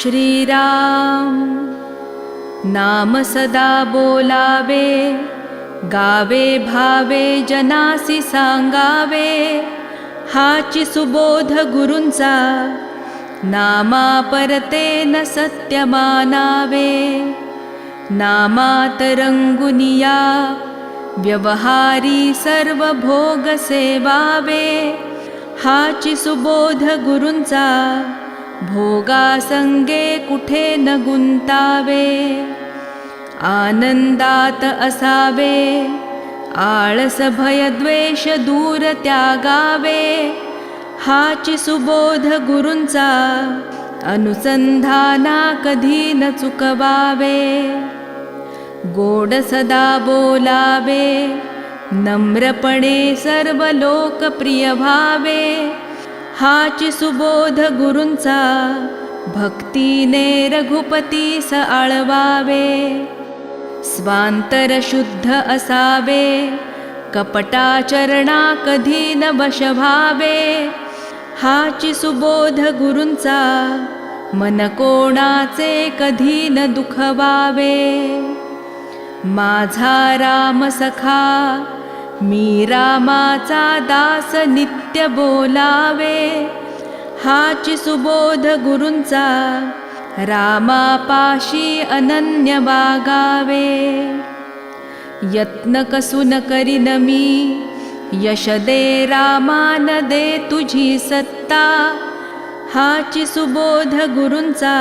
श्रीराम। नाम सदा बोलावे गावे भावे जनासी सांगावे हाची सुबोध गुरूंचा नामा परते न सत्य मानावे नामात रंगुनिया व्यवहारी सर्व भोग सेवावे हाची सुबोध गुरूंचा भोगासंगे कुठे न गुंतावे? आनंदात असावे आळस भयद्वेष दूर त्यागावे. हाच सुबोध गुरूंचा अनुसंधाना कधी न चुकवावे. गोड सदा बोलावे नम्रपणे सर्व लोकप्रिय व्हावे. हाची सुबोध गुरूंचा भक्तीने रघुपतीस आळवावे. स्वांतर शुद्ध असावे कपटाचरणा कधी न वशभावे हाची सुबोध गुरूंचा मन कोणाचे कधी न दुखवावे. माझा राम सखा मी रामाचा दास नित्य बोलावे हाची सुबोध गुरूंचा रामापाशी अनन्य वागावे. यत्न कसून करीन मी यश दे रामान दे तुझी सत्ता हाची सुबोध गुरूंचा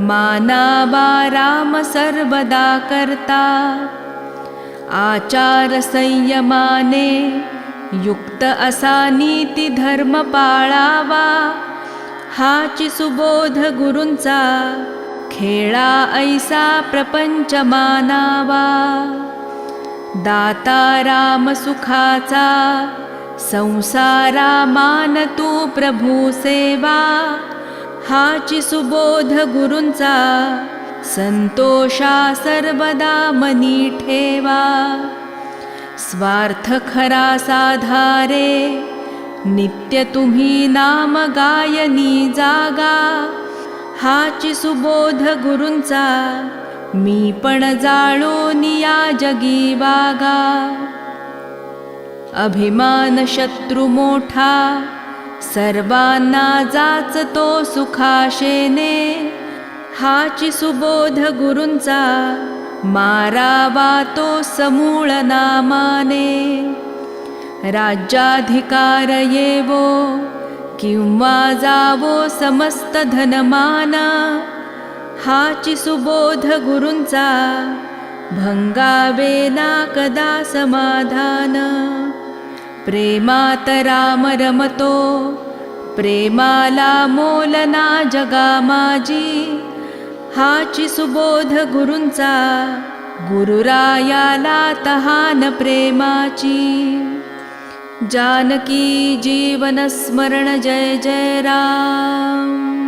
मानावा राम सर्वदा करता. आचार संयमाने युक्त असा नीती धर्म पाळावा. हाची सुबोध गुरूंचा खेळा ऐसा प्रपंच मानावा. दाता राम सुखाचा संसारा मान तू प्रभू सेवा. हाची सुबोध गुरूंचा संतोषा सर्वदा मनी ठेवा. स्वार्थ खरा साधारे नित्य तुम्ही नाम गायनी जागा. हाची सुबोध गुरूंचा मी पण जाळून या जगी वागा अभिमान शत्रू मोठा सर्वांना जाचतो सुखाशेने. हाची सुबोध गुरुंचा मारावा तो समूळ नामाने. राज्याधिकार येवो किंवा जावो समस्त धनमाना. हाची सुबोध गुरुंचा भंगावे ना कदा समाधान. प्रेमात राम रमतो प्रेमाला मोलना जगा माझी हाची सुबोध गुरुंचा गुरुरायाला तहान प्रेमाची. जानकी जीवन स्मरण जय जय राम.